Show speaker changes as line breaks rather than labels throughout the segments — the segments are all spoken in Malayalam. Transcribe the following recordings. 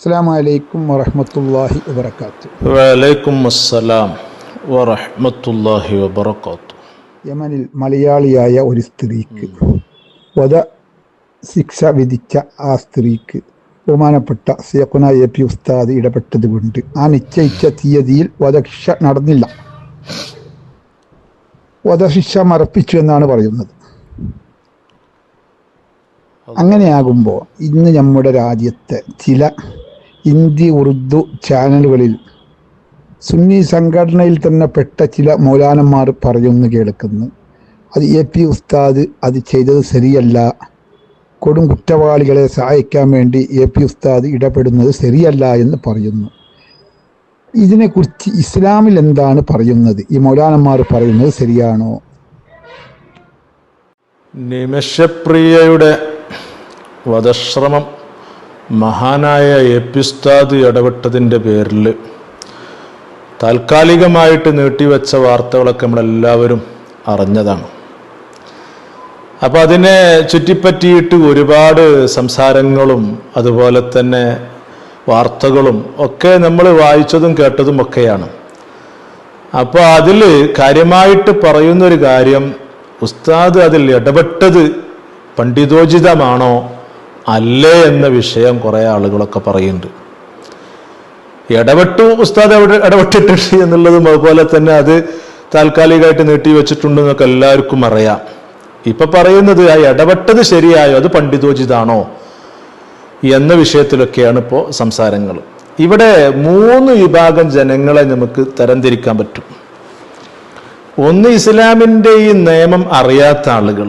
അസ്സാം വലൈക്കും വറഹമത്തല്ലാഹി വബർക്കാത്തു
വലൈക്കും അസ്സലാം വറഹ്മത്തുള്ളാഹി വബറകാത്തു.
യമനിൽ മലയാളിയായ ഒരു സ്ത്രീക്ക് വധ ശിക്ഷ വിധിച്ച ആ സ്ത്രീക്ക് ബഹുമാനപ്പെട്ട സിയക്കുന എ പി ഉസ്താദ് ഇടപെട്ടത് കൊണ്ട് ആ നിശ്ചയിച്ച തീയതിയിൽ വധശിക്ഷ നടന്നില്ല. വധശിക്ഷ മറപ്പിച്ചു എന്നാണ് പറയുന്നത്. അങ്ങനെയാകുമ്പോൾ ഇന്ന് നമ്മുടെ രാജ്യത്തെ ചില ഹിന്ദി ഉറുദു ചാനലുകളിൽ സുന്നി സംഘടനയിൽ തന്നെ പെട്ട ചില മൗലാനന്മാർ പറയുന്നു കേൾക്കുന്നു. അത് എ പി ഉസ്താദ് അത് ചെയ്തത് ശരിയല്ല. കൊടും കുറ്റവാളികളെ സഹായിക്കാൻ വേണ്ടി എ പി ഉസ്താദ് ഇടപെടുന്നത് ശരിയല്ല എന്ന് പറയുന്നു. ഇതിനെക്കുറിച്ച് ഇസ്ലാമിൽ എന്താണ് പറയുന്നത്? ഈ മൗലാനന്മാർ പറയുന്നത് ശരിയാണോ?
നിമിഷപ്രിയയുടെ വധശ്രമം മഹാനായ എപ്പിസ്താദ് ഇടപെട്ടതിന്റെ പേരിൽ താൽക്കാലികമായിട്ട് നീട്ടിവെച്ച വാർത്തകളൊക്കെ നമ്മളെല്ലാവരും അറിഞ്ഞതാണ്. അപ്പോൾ അതിനെ ചുറ്റിപ്പറ്റിയിട്ട് ഒരുപാട് സംസാരങ്ങളും അതുപോലെ തന്നെ വാർത്തകളും ഒക്കെ നമ്മൾ വായിച്ചതും കേട്ടതും ഒക്കെയാണ്. അപ്പോൾ അതിൽ കാര്യമായിട്ട് പറയുന്നൊരു കാര്യം ഉസ്താദ് അതിൽ ഇടപെട്ടത് പണ്ഡിതോചിതമാണോ അല്ലേ എന്ന വിഷയം കുറേ ആളുകളൊക്കെ പറയുന്നുണ്ട്. ഇടപെട്ടു ഉസ്താദ് അവിടെ ഇടപെട്ടിട്ടുണ്ട് എന്നുള്ളതും അതുപോലെ തന്നെ അത് താൽക്കാലികമായിട്ട് നീട്ടി വെച്ചിട്ടുണ്ട് എന്നൊക്കെ എല്ലാവർക്കും അറിയാം. ഇപ്പൊ പറയുന്നത് ആ ഇടപെട്ടത് ശരിയായോ? അത് പണ്ഡിതോചിതാണോ? എന്ന വിഷയത്തിലൊക്കെയാണ് ഇപ്പോൾ സംസാരങ്ങൾ. ഇവിടെ മൂന്ന് വിഭാഗം ജനങ്ങളെ നമുക്ക് തരംതിരിക്കാൻ പറ്റും. ഒന്ന് ഇസ്ലാമിന്റെ ഈ നിയമം അറിയാത്ത ആളുകൾ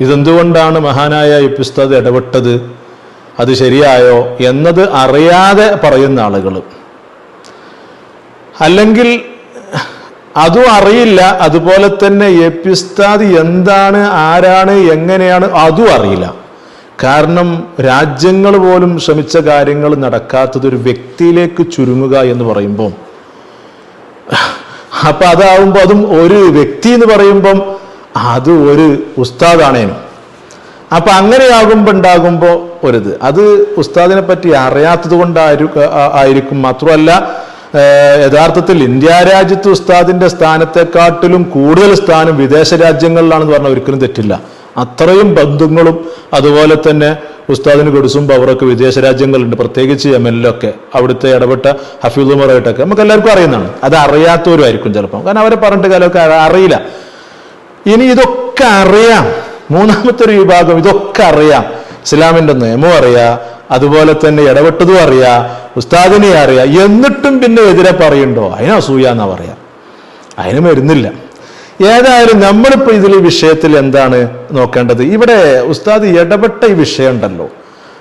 ഇതെന്തുകൊണ്ടാണ് മഹാനായ എപ്പിസ്തത് ഇടപെട്ടത്? അത് ശരിയായോ എന്നത് അറിയാതെ പറയുന്ന ആളുകൾ. അല്ലെങ്കിൽ അതും അറിയില്ല അതുപോലെ തന്നെ എപ്പിസ്താദ് എന്താണ് ആരാണ് എങ്ങനെയാണ് അതും അറിയില്ല. കാരണം രാജ്യങ്ങൾ പോലും ശ്രമിച്ച കാര്യങ്ങൾ നടക്കാത്തത് ഒരു വ്യക്തിയിലേക്ക് ചുരുങ്ങുക എന്ന് പറയുമ്പോൾ അപ്പൊ അതാവുമ്പോൾ അതും ഒരു വ്യക്തി എന്ന് പറയുമ്പം അത് ഒരു ഉസ്താദാണേനും അപ്പൊ അങ്ങനെയാകുമ്പോൾ ഉണ്ടാകുമ്പോൾ ഒരിത്. അത് ഉസ്താദിനെ പറ്റി അറിയാത്തത് കൊണ്ടായിരിക്കും മാത്രമല്ല യഥാർത്ഥത്തിൽ ഇന്ത്യ രാജ്യത്ത് ഉസ്താദിന്റെ സ്ഥാനത്തെക്കാട്ടിലും കൂടുതൽ സ്ഥാനം വിദേശ രാജ്യങ്ങളിലാണെന്ന് പറഞ്ഞാൽ ഒരിക്കലും തെറ്റില്ല. അത്രയും ബന്ധുങ്ങളും അതുപോലെ തന്നെ ഉസ്താദിന് കൊടുസും പവറൊക്കെ വിദേശ രാജ്യങ്ങളുണ്ട്. പ്രത്യേകിച്ച് യമനിലൊക്കെ. അവിടുത്തെ ഇടപെട്ട ഹഫീദുമാറായിട്ടൊക്കെ നമുക്ക് എല്ലാവർക്കും അറിയുന്നതാണ്. അത് അറിയാത്തവരും ആയിരിക്കും ചിലപ്പം. കാരണം അവരെ പറഞ്ഞിട്ട് കാലമൊക്കെ അറിയില്ല. ഇനി ഇതൊക്കെ അറിയാം. മൂന്നാമത്തെ ഒരു വിഭാഗം ഇതൊക്കെ അറിയാം. ഇസ്ലാമിന്റെ നിയമവും അറിയാം അതുപോലെ തന്നെ ഇടപെട്ടതും അറിയാം ഉസ്താദിനെ അറിയാം. എന്നിട്ടും പിന്നെ എതിരെ പറയുണ്ടോ? അതിന് അസൂയ എന്നാ പറയാ. അതിന് വരുന്നില്ല ഏതായാലും നമ്മളിപ്പോ ഇതിൽ ഈ വിഷയത്തിൽ എന്താണ് നോക്കേണ്ടത്? ഇവിടെ ഉസ്താദ് ഇടപെട്ട ഈ വിഷയം ഉണ്ടല്ലോ.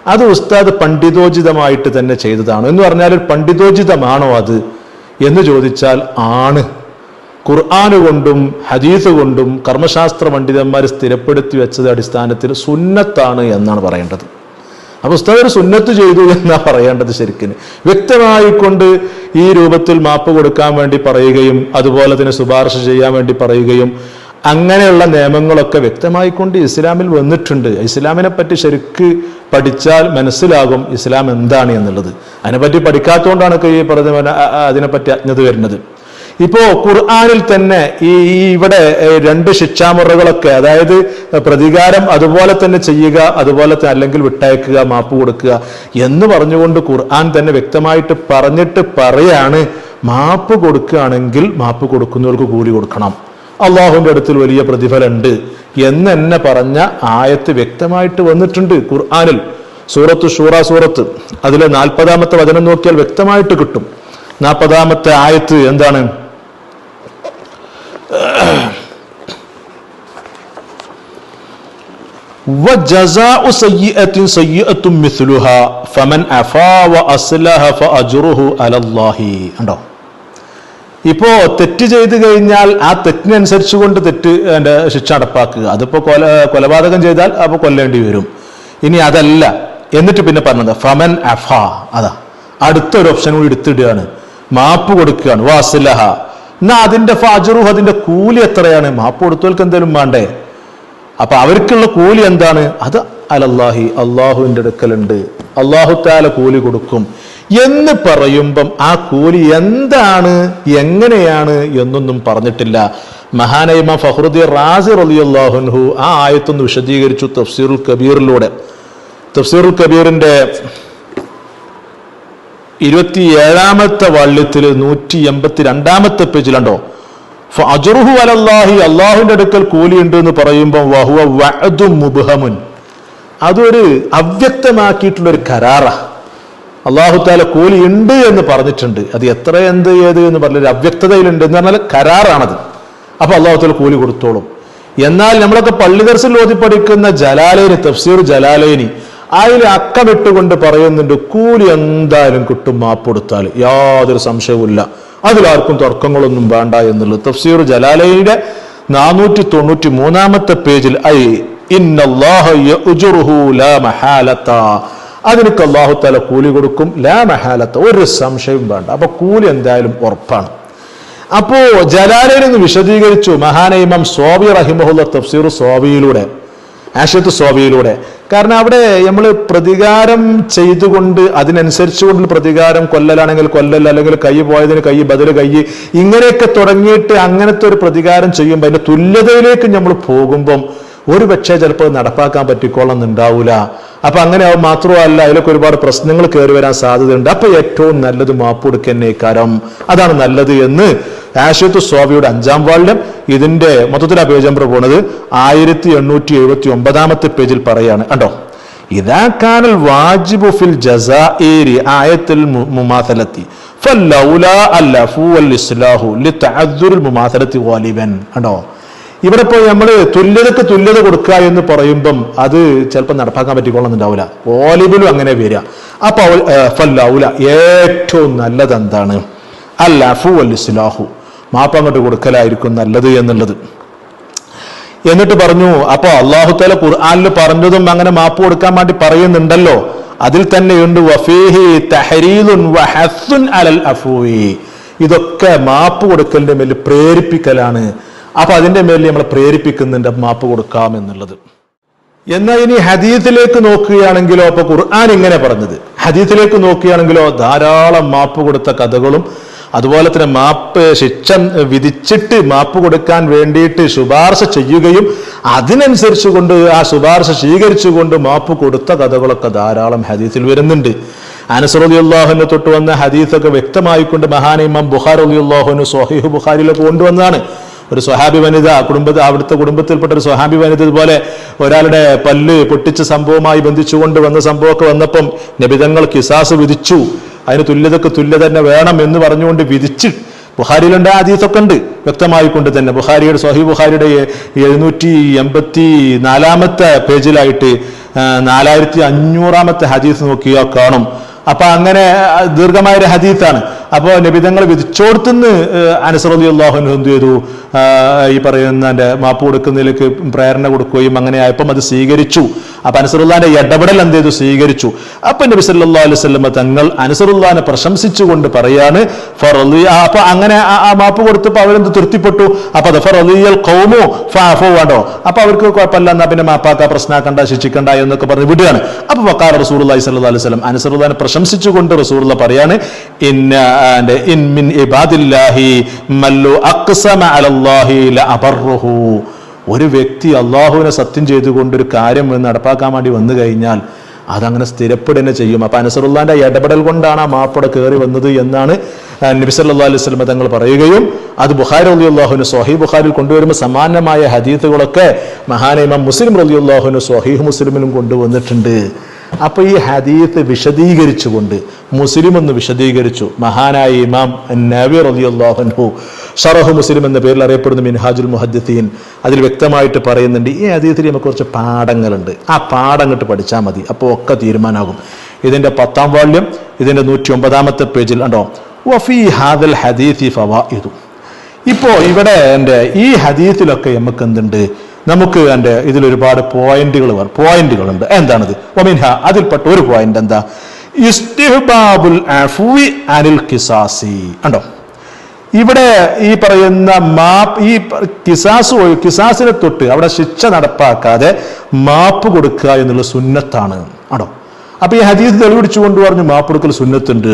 അത് ഉസ്താദ് പണ്ഡിതോചിതമായിട്ട് തന്നെ ചെയ്തതാണ്. എന്ന് പറഞ്ഞാൽ പണ്ഡിതോചിതമാണോ അത്? എന്ന് ചോദിച്ചാൽ ആണ്. ഖുർആന് കൊണ്ടും ഹദീസ് കൊണ്ടും കർമ്മശാസ്ത്ര പണ്ഡിതന്മാർ സ്ഥിരപ്പെടുത്തി വെച്ചത് അടിസ്ഥാനത്തിൽ സുന്നത്താണ് എന്നാണ് പറയേണ്ടത്. ആ ഉസ്താദ് ഒരു സുന്നത്ത് ചെയ്തു എന്നാണ് പറയേണ്ടത് ശരിക്കും വ്യക്തമായിക്കൊണ്ട് ഈ രൂപത്തിൽ മാപ്പ് കൊടുക്കാൻ വേണ്ടി പറയുകയും അതുപോലെ തന്നെ ശുപാർശ ചെയ്യാൻ വേണ്ടി പറയുകയും അങ്ങനെയുള്ള നിയമങ്ങളൊക്കെ വ്യക്തമായിക്കൊണ്ട് ഇസ്ലാമിൽ വന്നിട്ടുണ്ട്. ഇസ്ലാമിനെ പറ്റി ശരിക്ക് പഠിച്ചാൽ മനസ്സിലാകും ഇസ്ലാം എന്താണ് എന്നുള്ളത്. അതിനെപ്പറ്റി പഠിക്കാത്തതുകൊണ്ടാണ് ഈ പറഞ്ഞ അതിനെപ്പറ്റി അജ്ഞത വരുന്നത്. ഇപ്പോ ഖുർആാനിൽ തന്നെ ഈ ഇവിടെ രണ്ട് ശിക്ഷാമുറകളൊക്കെ അതായത് പ്രതികാരം അതുപോലെ തന്നെ ചെയ്യുക അതുപോലെ തന്നെ അല്ലെങ്കിൽ വിട്ടയക്കുക മാപ്പ് കൊടുക്കുക എന്ന് പറഞ്ഞുകൊണ്ട് ഖുർആൻ തന്നെ വ്യക്തമായിട്ട് പറഞ്ഞിട്ട് പറയാണ് മാപ്പ് കൊടുക്കുകയാണെങ്കിൽ മാപ്പ് കൊടുക്കുന്നവർക്ക് കൂലി കൊടുക്കണം. അള്ളാഹുവിന്റെ അടുത്തിൽ വലിയ പ്രതിഫലമുണ്ട് എന്ന് എന്നെ പറഞ്ഞ ആയത്ത് വ്യക്തമായിട്ട് വന്നിട്ടുണ്ട് ഖുർആാനിൽ. സൂറത്ത് ഷൂറ സൂറത്ത് അതിലെ നാൽപ്പതാമത്തെ വചനം നോക്കിയാൽ വ്യക്തമായിട്ട് കിട്ടും. നാൽപ്പതാമത്തെ ആയത്ത് എന്താണ്? وجزاء سيئة سيئة مثلها فمن عفا وأصلح فأجره على الله ഉണ്ടോ ഇപ്പോ തെറ്റ് ചെയ്തു കഴിഞ്ഞാൽ ആ തെറ്റിനനുസരിച്ച് കൊണ്ട് തെറ്റ് എൻ്റെ ശിക്ഷ നടപ്പാക്കുക അതിപ്പോ കൊല കൊലപാതകം ചെയ്താൽ അപ്പോൾ കൊല്ലേണ്ടി വരും ഇനി അതല്ല എന്നിട്ട് പിന്നെ പറഞ്ഞത് ഫമൻ അഫ അതാ അടുത്തൊരു ഓപ്ഷൻ കൂടി എടുത്തിടുകയാണ് മാപ്പ് കൊടുക്കുകയാണ് വാസിലഹ എന്നാ അതിന്റെ ഫാജറുഹ് അതിന്റെ കൂലി എത്രയാണ്? മാപ്പ് കൊടുത്തവർക്ക് എന്തെങ്കിലും വേണ്ടേ? അപ്പൊ അവർക്കുള്ള കൂലി എന്താണ്? അത് അലല്ലാഹി അള്ളാഹുവിന്റെ അടുക്കലുണ്ട്. അള്ളാഹു താല കൂലി കൊടുക്കും. എന്ന് പറയുമ്പം ആ കൂലി എന്താണ്? എങ്ങനെയാണ്? എന്നൊന്നും പറഞ്ഞിട്ടില്ല. മഹാനൈമ ഫഹ്റുദ്ദീൻ റാസി റളിയല്ലാഹുൻഹു ആ ആയത്തൊന്ന് വിശദീകരിച്ചു തഫ്സീറുൽ കബീറിലൂടെ. തഫ്സീറുൽ കബീറിന്റെ ഇരുപത്തി ഏഴാമത്തെ വള്ളിത്തിൽ നൂറ്റി എൺപത്തി രണ്ടാമത്തെ പേജിലുണ്ടോ അജുറുഹു അലല്ലാഹി അള്ളാഹുവിന്റെ അടുക്കൽ കൂലി ഉണ്ട് എന്ന് പറയുമ്പോൾ വഹുവ അതൊരു അവ്യക്തമാക്കിയിട്ടുള്ള ഒരു കരാറ. അള്ളാഹു താല കൂലി ഉണ്ട് എന്ന് പറഞ്ഞിട്ടുണ്ട്. അത് എത്ര എന്ത് ഏത് എന്ന് പറഞ്ഞ ഒരു അവ്യക്തതയിലുണ്ട് എന്ന് പറഞ്ഞാൽ കരാറാണത്. അപ്പൊ അള്ളാഹു താല കൂലി കൊടുത്തോളും. എന്നാൽ നമ്മളൊക്കെ പള്ളി ദർശനം ഓതി പഠിക്കുന്ന ജലാലൈനി തഫ്സീർ ജലാലൈനി അതിൽ അക്കമിട്ടുകൊണ്ട് പറയുന്നുണ്ട് കൂലി എന്തായാലും കിട്ടും മാപ്പ് കൊടുത്താൽ. യാതൊരു സംശയവുമില്ല അതിലാർക്കും തർക്കങ്ങളൊന്നും വേണ്ട എന്നുള്ളത്. തഫ്സീർ ജലാലയുടെ നാനൂറ്റി തൊണ്ണൂറ്റി മൂന്നാമത്തെ പേജിൽ ഐ അതിനൊക്കെ അള്ളാഹു തല കൂലി കൊടുക്കും ലാ മഹാലത്ത. ഒരു സംശയവും വേണ്ട. അപ്പൊ കൂലി എന്തായാലും ഉറപ്പാണ്. അപ്പോ ജലാലയിൽ നിന്ന് വിശദീകരിച്ചു മഹാനൈമം സ്വാബി റഹിമഹുല്ല തഫ്സീർ സ്വാബിയിലൂടെ ആഷത്ത് സ്വാഭിയിലൂടെ കാരണം അവിടെ നമ്മൾ പ്രതികാരം ചെയ്തുകൊണ്ട് അതിനനുസരിച്ചുകൊണ്ട് പ്രതികാരം കൊല്ലലാണെങ്കിൽ കൊല്ലൽ അല്ലെങ്കിൽ കൈ പോയതിന് കൈ ബദൽ കൈ ഇങ്ങനെയൊക്കെ തുടങ്ങിയിട്ട് അങ്ങനത്തെ ഒരു പ്രതികാരം ചെയ്യുമ്പോൾ അതിന്റെ തുല്യതയിലേക്ക് നമ്മൾ പോകുമ്പം ഒരു പക്ഷേ ചിലപ്പോൾ നടപ്പാക്കാൻ പറ്റിക്കോളന്നുണ്ടാവൂല. അപ്പൊ അങ്ങനെ ആവും മാത്രമല്ല അതിലൊക്കെ ഒരുപാട് പ്രശ്നങ്ങൾ കയറി വരാൻ സാധ്യതയുണ്ട്. അപ്പൊ ഏറ്റവും നല്ലത് മാപ്പ് കാരം. അതാണ് നല്ലത് എന്ന് ആഷത്ത് സ്വാമിയുടെ അഞ്ചാം വാളിലും ഇതിന്റെ മൊത്തത്തിൽ ആ പേജ് നമ്പർ പോണത് ആയിരത്തി എണ്ണൂറ്റി എഴുപത്തി ഒമ്പതാമത്തെ പേജിൽ പറയാണ്. കണ്ടോ? ഇതാ കാനൽ വാജിബു ഫിൽ ജസാഇരി ആയത്തിൽ മുമാസലത്തി. ഫല്ലൗല ഇസ്ലാഹു കണ്ടോ? ഇവിടെ ഇപ്പോൾ നമ്മൾ തുല്യതക്ക് തുല്യത കൊടുക്കുക എന്ന് പറയുമ്പം അത് ചിലപ്പോൾ നടപ്പാക്കാൻ പറ്റിക്കൊള്ളുന്നുണ്ടാവില്ല ഓലിബിലും അങ്ങനെ വരിക. അപ്പൊ ഫല്ലൗല ഏറ്റവും നല്ലത് എന്താണ്? അല്ലഫു വൽ ഇസ്ലാഹു. മാപ്പ് അങ്ങോട്ട് കൊടുക്കലായിരിക്കും നല്ലത് എന്നുള്ളത്. എന്നിട്ട് പറഞ്ഞു അപ്പോൾ അള്ളാഹുത്തല ഖുർആാനിൽ പറഞ്ഞതും അങ്ങനെ മാപ്പ് കൊടുക്കാൻ വേണ്ടി പറയുന്നുണ്ടല്ലോ. അതിൽ തന്നെയുണ്ട് വഫീഹി തഹരീലുൻ അലൽ ഇതൊക്കെ മാപ്പ് കൊടുക്കലിന്റെ മേൽ പ്രേരിപ്പിക്കലാണ്. അപ്പൊ അതിന്റെ മേൽ നമ്മൾ പ്രേരിപ്പിക്കുന്നുണ്ട് മാപ്പ് കൊടുക്കാം എന്നുള്ളത്. എന്നാൽ ഇനി ഹദീത്തിലേക്ക് നോക്കുകയാണെങ്കിലോ അപ്പൊ ഖുർആൻ ഇങ്ങനെ പറഞ്ഞത്. ഹദീത്തിലേക്ക് നോക്കുകയാണെങ്കിലോ ധാരാളം മാപ്പ് കൊടുത്ത കഥകളും അതുപോലെ തന്നെ മാപ്പ് ശിക്ഷ വിധിച്ചിട്ട് മാപ്പ് കൊടുക്കാൻ വേണ്ടിയിട്ട് ശുപാർശ ചെയ്യുകയും അതിനനുസരിച്ച് കൊണ്ട് ആ ശുപാർശ സ്വീകരിച്ചുകൊണ്ട് മാപ്പ് കൊടുത്ത കഥകളൊക്കെ ധാരാളം ഹദീസിൽ വരുന്നുണ്ട്. അനസറലി അള്ളാഹുവിനെ തൊട്ട് വന്ന ഹദീസൊക്കെ വ്യക്തമായിക്കൊണ്ട് മഹാനിമം ഇമാം ബുഖാർ അലി അള്ളാഹുവിന് സൊഹീഹ് ബുഖാരിലൊക്കെ കൊണ്ടുവന്നതാണ് ഒരു സ്വഹാബി വനിത കുടുംബ അവിടുത്തെ കുടുംബത്തിൽപ്പെട്ട ഒരു സ്വഹാബി വനിത ഇതുപോലെ ഒരാളുടെ പല്ല് പൊട്ടിച്ച സംഭവമായി ബന്ധിച്ചുകൊണ്ട് വന്ന സംഭവമൊക്കെ വന്നപ്പം നബിതങ്ങൾ കിസാസ് വിധിച്ചു. അതിന് തുല്യതക്ക് തുല്യത തന്നെ വേണം എന്ന് പറഞ്ഞുകൊണ്ട് വിധിച്ച് ബുഹാരിയിലുണ്ട് ആദീസൊക്കെ ഉണ്ട്. വ്യക്തമായി കൊണ്ട് തന്നെ. ബുഹാരിയുടെ സ്വഹി ബുഹാരിയുടെ എഴുന്നൂറ്റി എൺപത്തി നാലാമത്തെ പേജിലായിട്ട് നാലായിരത്തി അഞ്ഞൂറാമത്തെ ഹദീസ് നോക്കിയാൽ കാണും. അപ്പൊ അങ്ങനെ ദീർഘമായൊരു ഹദീസാണ്. അപ്പോൾ നബിതങ്ങൾ വിധിച്ചോടത്തുനിന്ന് അനസറലി അള്ളാഹു എന്ത് ചെയ്തു? ഈ പറയുന്ന എന്റെ മാപ്പ് കൊടുക്കുന്നതിലേക്ക് പ്രേരണ കൊടുക്കുകയും അങ്ങനെ ആയപ്പം അത് സ്വീകരിച്ചു. അപ്പൊ അനസറുല്ലാന്റെ ഇടപെടൽ എന്ത് ചെയ്തു? സ്വീകരിച്ചു. അപ്പൊ നബി സല്ലാ അലൈഹി സ്വലമ തങ്ങൾ അനസറുല്ലാനെ പ്രശംസിച്ചുകൊണ്ട് പറയാണ് അപ്പൊ അങ്ങനെ ആ മാപ്പ് കൊടുത്തപ്പോൾ അവരെന്ത് തൃപ്തിപ്പെട്ടു? അപ്പൊ അത് ഫറലിയൽ കൗമോ ഫാഫോ വേണ്ടോ? അപ്പൊ അവർക്ക് കുഴപ്പമില്ല എന്നാ പിന്നെ മാപ്പാക്ക പ്രശ്നമാക്കണ്ട ശിക്ഷിക്കണ്ട എന്നൊക്കെ പറഞ്ഞ് വിടുകയാണ്. അപ്പൊ വക്കാർ റസൂർ അലൈഹി സ്വല്ലാ അലൈഹി സ്വലം അനസറുല്ലാനെ പ്രശംസിച്ചുകൊണ്ട് റസൂർ പറയാണ് ഇന്ന ഇൻ മിൻ ഇബാദില്ലാഹി മല്ലു അലല്ലാഹി ഒരു വ്യക്തി അള്ളാഹുവിനെ സത്യം ചെയ്തുകൊണ്ട് ഒരു കാര്യം നടപ്പാക്കാൻ വേണ്ടി വന്നു കഴിഞ്ഞാൽ അതങ്ങനെ സ്ഥിരപ്പെടുക ചെയ്യും. അപ്പൊ അനസറുല്ലാന്റെ ഇടപെടൽ കൊണ്ടാണ് ആ മാപ്പട കയറി വന്നത് എന്നാണ് നബി സല്ലാ അലൈഹി തങ്ങൾ പറയുകയും അത് ബുഹാരി അലി അള്ളാഹുന് സ്വഹി ബുഹാരിൽ കൊണ്ടുവരുമ്പോൾ സമാനമായ ഹദീത്തുകളൊക്കെ മഹാനൈമ മുസ്ലിം അലി അള്ളാഹുന് സ്വഹീഹ് മുസ്ലിമിലും കൊണ്ടുവന്നിട്ടുണ്ട്. അപ്പൊ ഈ ഹദീത്ത് വിശദീകരിച്ചുകൊണ്ട് മുസ്ലിം എന്ന് വിശദീകരിച്ചു. മഹാനായ ഇമാം നബി റളിയല്ലാഹു ഷറഹു മുസ്ലിം എന്ന പേരിൽ അറിയപ്പെടുന്ന മിൻഹാജുൽ മുഹദ്ദീൻ അതിൽ വ്യക്തമായിട്ട് പറയുന്നുണ്ട് ഈ ഹദീത്തിൽ നമുക്ക് കുറച്ച് പാഠങ്ങളുണ്ട്. ആ പാഠം അങ്ങോട്ട് പഠിച്ചാൽ മതി. അപ്പോൾ ഒക്കെ തീരുമാനമാകും ഇതിന്റെ പത്താം വാള്യം ഇതിന്റെ നൂറ്റി ഒമ്പതാമത്തെ പേജിൽ ഉണ്ടോ വഫി ഹാദൽ ഹദീത്തി ഫവാഇദു. ഇപ്പോ ഇവിടെ എന്റെ ഈ ഹദീത്തിലൊക്കെ നമുക്ക് എന്തുണ്ട്? നമുക്ക് എന്റെ ഇതിൽ ഒരുപാട് പോയിന്റുകൾ പോയിന്റുകളുണ്ട് എന്താണത്? ഒമിൻഹ അതിൽപ്പെട്ട ഒരു പോയിന്റ് എന്താ? ഇസ്തിഹ്ബാബുൽ അഫുവി അനിൽ കിസാസി. ഉണ്ടോ ഇവിടെ ഈ പറയുന്ന മാപ്പ് ഈ കിസാസ് കിസാസിനെ തൊട്ട് അവിടെ ശിക്ഷ നടപ്പാക്കാതെ മാപ്പ് കൊടുക്കുക എന്നുള്ള സുന്നത്താണ്. ആണോ അപ്പൊ ഈ ഹദീസ് തെളിവിടിച്ചു കൊണ്ട് പറഞ്ഞു മാപ്പ് കൊടുക്കൽ സുന്നത്തുണ്ട്.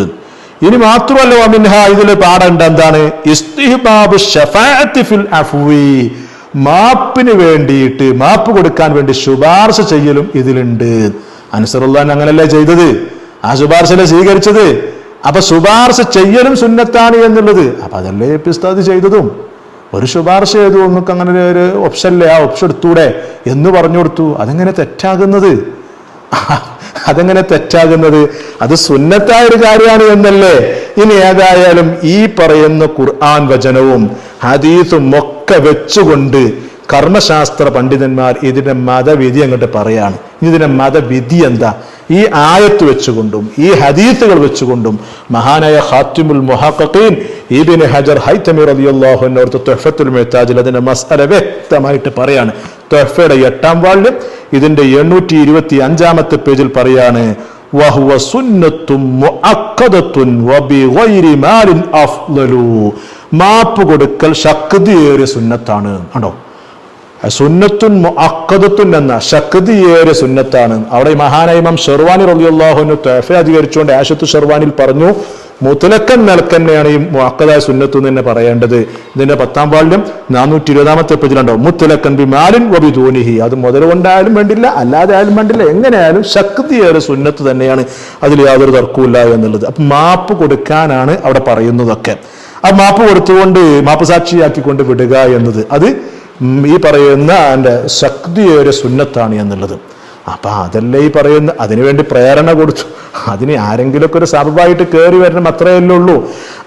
ഇനി മാത്രമല്ല ഇതിൽ പാടേണ്ട എന്താണ്? മാപ്പിന് വേണ്ടിയിട്ട് മാപ്പ് കൊടുക്കാൻ വേണ്ടി ശുപാർശ ചെയ്യലും ഇതിലുണ്ട്. അൻസറുല്ലാൻ അങ്ങനല്ലേ ചെയ്തത്? ആ ശുപാർശല്ലേ സ്വീകരിച്ചത്? അപ്പൊ ശുപാർശ ചെയ്യലും സുന്നത്താണ് എന്നുള്ളത്. അപ്പൊ അതല്ലേ പിസ്താദ് ചെയ്തതും. ഒരു ശുപാർശ ചെയ്തു നമുക്ക് അങ്ങനെ ഒരു ഓപ്ഷനല്ലേ? ആ ഓപ്ഷൻ എടുത്തൂടെ? എന്ന് പറഞ്ഞു കൊടുത്തു. അതെങ്ങനെ തെറ്റാകുന്നത്? അതെങ്ങനെ തെറ്റാകുന്നത്? അത് സുന്നത്തായ ഒരു കാര്യമാണ് എന്നല്ലേ? ഇനി ഏതായാലും ഈ പറയുന്ന ഖുർആൻ വചനവും ഹദീസും ഒക്കെ വെച്ചുകൊണ്ട് കർമ്മശാസ്ത്ര പണ്ഡിതന്മാർ ഇതിന്റെ മതവിധി അങ്ങോട്ട് പറയാണ്. ഇതിന്റെ മതവിധി എന്താ? ഈ ആയത്ത് വെച്ചുകൊണ്ടും ഈ ഹദീത്തുകൾ വെച്ചുകൊണ്ടും മഹാനായ ഹാത്തിമുൽ മുഹഖഖീൻ ഇബ്നു ഹജർ അൻഹു അവിടുത്തെ തുഹഫത്തുൽ വ്യക്തമായിട്ട് പറയാണ്. തൊഹഫയുടെ എട്ടാം വാളിൽ ഇതിന്റെ എണ്ണൂറ്റി ഇരുപത്തി അഞ്ചാമത്തെ പേജിൽ പറയാണ് വഹുവ സുന്നത്തും മാപ്പ് കൊടുക്കൽ ശക്തിയേറിയ സുന്നത്താണ്. കണ്ടോ? സുന്നത്തുൻ അക്കതത്തുൻ എന്ന ശക്തിയേറിയ സുന്നത്താണ്. അവിടെ ഇമാം ഷെർവാനി റബിയുള്ളാഹുനു തേഫ അധികരിച്ചുകൊണ്ട് ആശത്ത് ഷെർവാനിൽ പറഞ്ഞു മുത്തലക്കൻ നിലക്കന്നെയാണ് ഈ മുഅക്കദായ സുന്നത്ത് എന്ന് തന്നെ പറയേണ്ടത്. ഇതിന്റെ പത്താം പാളിലും നാനൂറ്റി ഇരുപതാമത്തെ പേജിലുണ്ടോ മുത്തലക്കൻ ബി മാലിൻ വബി ധോനിഹി അത് മുതൽ കൊണ്ടായാലും വേണ്ടില്ല അല്ലാതെ ആയാലും വേണ്ടില്ല എങ്ങനെയായാലും ശക്തിയേറെ സുന്നത്ത് തന്നെയാണ്. അതിൽ യാതൊരു തർക്കവുമില്ല എന്നുള്ളത്. അപ്പൊ മാപ്പ് കൊടുക്കാനാണ് അവിടെ പറയുന്നതൊക്കെ. ആ മാപ്പ് കൊടുത്തുകൊണ്ട് മാപ്പ് സാക്ഷിയാക്കിക്കൊണ്ട് വിടുക എന്നത് അത് ഈ പറയുന്ന എന്റെ ശക്തിയൊരു സുന്നത്താണ് എന്നുള്ളത്. അപ്പൊ അതല്ലേ ഈ പറയുന്ന അതിനുവേണ്ടി പ്രേരണ കൊടുത്തു. അതിന് ആരെങ്കിലുമൊക്കെ ഒരു സബബായിട്ട് കയറി വരണം അത്രയല്ലേ ഉള്ളൂ.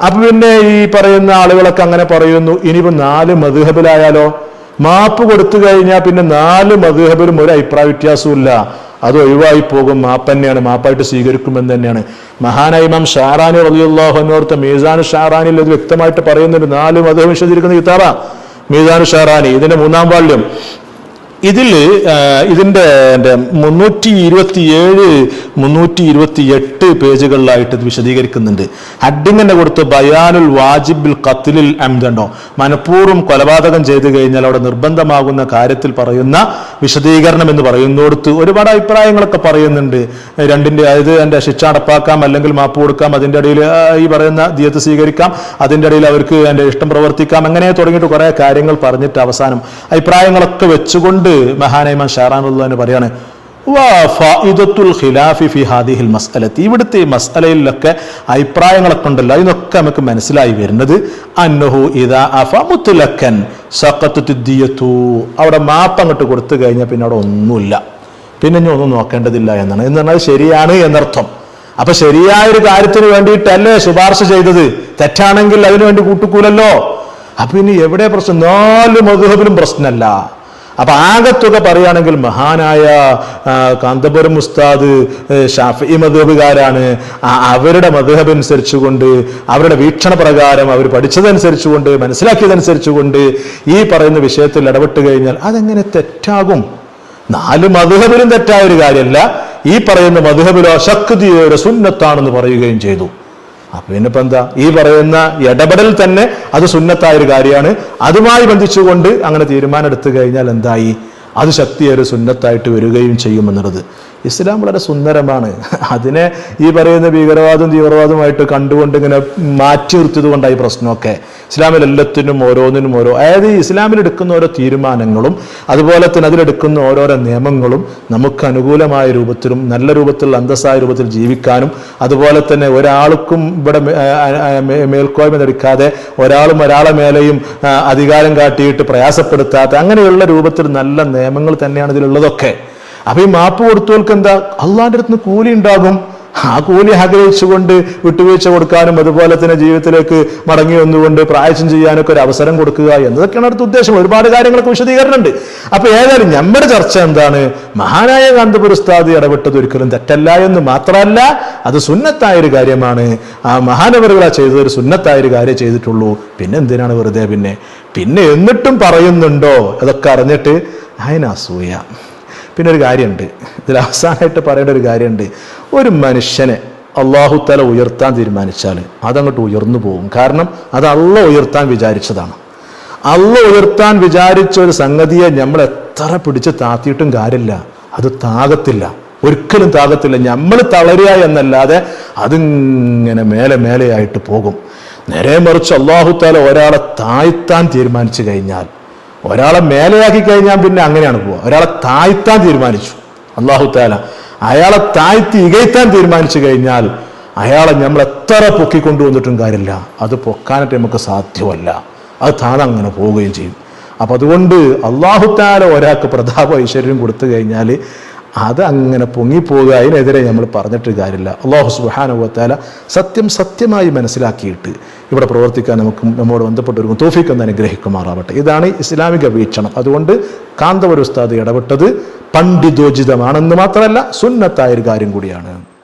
അപ്പൊ പിന്നെ ഈ പറയുന്ന ആളുകളൊക്കെ അങ്ങനെ പറയുന്നു ഇനിയിപ്പോ നാല് മധുഹബിലായാലോ? മാപ്പ് കൊടുത്തു കഴിഞ്ഞാൽ പിന്നെ നാല് മധുഹബിലും ഒരു അഭിപ്രായ വ്യത്യാസവും അത് ഒഴിവായി പോകും. മാപ്പ് തന്നെയാണ്. മാപ്പായിട്ട് സ്വീകരിക്കുമെന്ന് തന്നെയാണ്. മഹാനായ ഇമാം ഷാറാനി റളിയല്ലാഹു എന്നോർത്ത് മീസാൻ ഷാറാനിൽ ഇത് വ്യക്തമായിട്ട് പറയുന്നുണ്ട്. നാലും മതം വിശദിച്ചിരിക്കുന്ന കിതാബ. മീസാൻ ഷാറാനി ഇതിന്റെ മൂന്നാം വാള്യം ഇതിൽ ഇതിന്റെ എന്റെ മുന്നൂറ്റി ഇരുപത്തി ഏഴ് മുന്നൂറ്റി ഇരുപത്തി എട്ട് പേജുകളിലായിട്ട് ഇത് വിശദീകരിക്കുന്നുണ്ട്. ഹഡിങ്ങിന്റെ കൊടുത്ത് ബയാനുൽ വാജിബിൽ കത്തിലിൽ അംദുണ്ടോ മനഃപൂർവം കൊലപാതകം ചെയ്തു കഴിഞ്ഞാൽ അവിടെ നിർബന്ധമാകുന്ന കാര്യത്തിൽ പറയുന്ന വിശദീകരണം എന്ന് പറയുന്നിടത്ത് ഒരുപാട് അഭിപ്രായങ്ങളൊക്കെ പറയുന്നുണ്ട്. രണ്ടിന്റെ അതായത് എന്റെ ശിക്ഷ അടപ്പാക്കാം അല്ലെങ്കിൽ മാപ്പ് കൊടുക്കാം അതിന്റെ ഇടയിൽ ഈ പറയുന്ന ദിയത്ത് സ്വീകരിക്കാം അതിന്റെ ഇടയിൽ അവർക്ക് എന്റെ ഇഷ്ടം പ്രവർത്തിക്കാം അങ്ങനെ തുടങ്ങിയിട്ട് കുറേ കാര്യങ്ങൾ പറഞ്ഞിട്ട് അവസാനം അഭിപ്രായങ്ങളൊക്കെ വെച്ചുകൊണ്ട് മഹാനൈമാൻ ഷാറാനുള്ളതിന് പറയാണ് ഇവിടുത്തെ ഈ മസ്അലയിലൊക്കെ അഭിപ്രായങ്ങളൊക്കെ ഉണ്ടല്ലോ ഇതൊക്കെ നമുക്ക് മനസ്സിലായി വരുന്നത് അന്നഹു ദിയത്തു അവിടെ മാപ്പ് അങ്ങോട്ട് കൊടുത്തു കഴിഞ്ഞാൽ പിന്നെ അവിടെ ഒന്നുമില്ല. പിന്നെ ഇനി ഒന്നും നോക്കേണ്ടതില്ല എന്നാണ്. എന്ന് പറഞ്ഞാൽ ശരിയാണ് എന്നർത്ഥം. അപ്പൊ ശരിയായ ഒരു കാര്യത്തിന് വേണ്ടിയിട്ടല്ലേ ശുപാർശ ചെയ്തത്? തെറ്റാണെങ്കിൽ അതിനു വേണ്ടി കൂട്ടുകൂലല്ലോ. അപ്പൊ ഇനി എവിടെ പ്രശ്നം? നാല് മധുഹബിലും പ്രശ്നമല്ല. അപ്പൊ ആകത്തുക പറയുകയാണെങ്കിൽ മഹാനായ കാന്തപുരം ഉസ്താദ് ഷാഫി മധുബുകാരാണ് അവരുടെ മധുഹബ് അനുസരിച്ചുകൊണ്ട് അവരുടെ വീക്ഷണ പ്രകാരം അവർ പഠിച്ചതനുസരിച്ചുകൊണ്ട് മനസ്സിലാക്കിയതനുസരിച്ചുകൊണ്ട് ഈ പറയുന്ന വിഷയത്തിൽ ഇടപെട്ട് കഴിഞ്ഞാൽ അതെങ്ങനെ തെറ്റാകും? നാല് മധുഹബിലും തെറ്റായ ഒരു കാര്യമല്ല. ഈ പറയുന്ന മധുഹബിലോ ശക്തിയോ ഒരു സുന്നത്താണെന്ന് പറയുകയും ചെയ്തു. അപ്പൊ പിന്നിപ്പോ എന്താ? ഈ പറയുന്ന ഇടപെടൽ തന്നെ അത് സുന്നത്തായ ഒരു കാര്യമാണ്. അതുമായി ബന്ധിച്ചുകൊണ്ട് അങ്ങനെ തീരുമാനം എടുത്തു കഴിഞ്ഞാൽ എന്തായി? അത് ശക്തിയേറെ സുന്നത്തായിട്ട് വരികയും ചെയ്യുമെന്നുള്ളത്. ഇസ്ലാം വളരെ സുന്ദരമാണ്. അതിനെ ഈ പറയുന്ന ഭീകരവാദം തീവ്രവാദമായിട്ട് കണ്ടുകൊണ്ട് ഇങ്ങനെ മാറ്റി നിർത്തിയത് കൊണ്ടായി പ്രശ്നമൊക്കെ. ഇസ്ലാമിൽ എല്ലാത്തിനും ഓരോന്നിനും ഓരോ അതായത് ഇസ്ലാമിൽ എടുക്കുന്ന ഓരോ തീരുമാനങ്ങളും അതുപോലെ തന്നെ അതിലെടുക്കുന്ന ഓരോരോ നിയമങ്ങളും നമുക്ക് അനുകൂലമായ രൂപത്തിലും നല്ല രൂപത്തിൽ അന്തസ്സായ രൂപത്തിൽ ജീവിക്കാനും അതുപോലെ തന്നെ ഒരാൾക്കും ഇവിടെ മേൽക്കോയ്മ എടുക്കാതെ ഒരാളും ഒരാളെ മേലെയും അധികാരം കാട്ടിയിട്ട് പ്രയാസപ്പെടുത്താത്ത അങ്ങനെയുള്ള രൂപത്തിൽ നല്ല നിയമങ്ങൾ തന്നെയാണ് ഇതിലുള്ളതൊക്കെ. അപ്പൊ ഈ മാപ്പ് കൊടുത്തവർക്ക് എന്താ? അള്ളാന്റെ അടുത്ത് കൂലി ഉണ്ടാകും. ആ കൂലി ആഗ്രഹിച്ചുകൊണ്ട് വിട്ടുവീഴ്ച കൊടുക്കാനും അതുപോലെ തന്നെ ജീവിതത്തിലേക്ക് മടങ്ങി വന്നുകൊണ്ട് പ്രായച്ചം ചെയ്യാനൊക്കെ ഒരു അവസരം കൊടുക്കുക എന്നതൊക്കെയാണ് അടുത്ത ഉദ്ദേശം. ഒരുപാട് കാര്യങ്ങളൊക്കെ വിശദീകരണമുണ്ട്. അപ്പൊ ഏതായാലും നമ്മുടെ ചർച്ച എന്താണ്? മഹാനായ കാന്തപുരസ്താദി ഇടപെട്ടത് ഒരിക്കലും തെറ്റല്ല എന്ന് മാത്രമല്ല അത് സുന്നത്തായ ഒരു കാര്യമാണ്. ആ മഹാനവറുകളാ ചെയ്തത് ഒരു സുന്നത്തായ ഒരു കാര്യം ചെയ്തിട്ടുള്ളൂ. പിന്നെ എന്തിനാണ് വെറുതെ പിന്നെ? പിന്നെ എന്നിട്ടും പറയുന്നുണ്ടോ? അതൊക്കെ അറിഞ്ഞിട്ട് അതിനസൂയ പിന്നെ ഒരു കാര്യമുണ്ട്. ഇതിൽ അവസാനമായിട്ട് പറയേണ്ട ഒരു കാര്യമുണ്ട്. ഒരു മനുഷ്യനെ അള്ളാഹു തല ഉയർത്താൻ തീരുമാനിച്ചാൽ അതങ്ങോട്ട് ഉയർന്നു പോകും. കാരണം അത് അള്ള ഉയർത്താൻ വിചാരിച്ചതാണ്. അള്ള ഉയർത്താൻ വിചാരിച്ച ഒരു സംഗതിയെ നമ്മൾ എത്ര പിടിച്ച് താത്തിയിട്ടും കാര്യമില്ല. അത് താകത്തില്ല. ഒരിക്കലും താകത്തില്ല. നമ്മൾ തളരുക എന്നല്ലാതെ അതിങ്ങനെ മേലെ മേലെയായിട്ട് പോകും. നേരെ മറിച്ച് അള്ളാഹു താല ഒരാളെ താഴ്ത്താൻ തീരുമാനിച്ചു കഴിഞ്ഞാൽ ഒരാളെ മേലെയാക്കി കഴിഞ്ഞാൽ പിന്നെ അങ്ങനെയാണ് പോവുക. ഒരാളെ താഴ്ത്താൻ തീരുമാനിച്ചു. അള്ളാഹു താല അയാളെ താഴ്ത്തി ഇകഴ്ത്താൻ തീരുമാനിച്ചു കഴിഞ്ഞാൽ അയാളെ നമ്മൾ എത്ര പൊക്കി കൊണ്ടുവന്നിട്ടും കാര്യമില്ല. അത് പൊക്കാനായിട്ട് നമുക്ക് സാധ്യമല്ല. അത് താൻ അങ്ങനെ പോവുകയും ചെയ്യും. അപ്പം അതുകൊണ്ട് അള്ളാഹുത്താല ഒരാൾക്ക് പ്രതാപ ഐശ്വര്യം കൊടുത്തു കഴിഞ്ഞാൽ അത് അങ്ങനെ പൊങ്ങിപ്പോകുക. അതിനെതിരെ നമ്മൾ പറഞ്ഞിട്ട് കാര്യമില്ല. അള്ളാഹു സുബാനുവത്താല സത്യം സത്യമായി മനസ്സിലാക്കിയിട്ട് ഇവിടെ പ്രവർത്തിക്കാൻ നമുക്ക് നമ്മോട് ബന്ധപ്പെട്ടവർക്കും തോഫിക്ക് എന്ന് അനുഗ്രഹിക്കുമാറാവട്ടെ. ഇതാണ് ഇസ്ലാമിക വീക്ഷണം. അതുകൊണ്ട് കാന്തപുര ഉസ്താദ് ഇടപെട്ടത് പണ്ഡിതോചിതമാണെന്ന് മാത്രമല്ല സുന്നത്തായ ഒരു കാര്യം കൂടിയാണ്.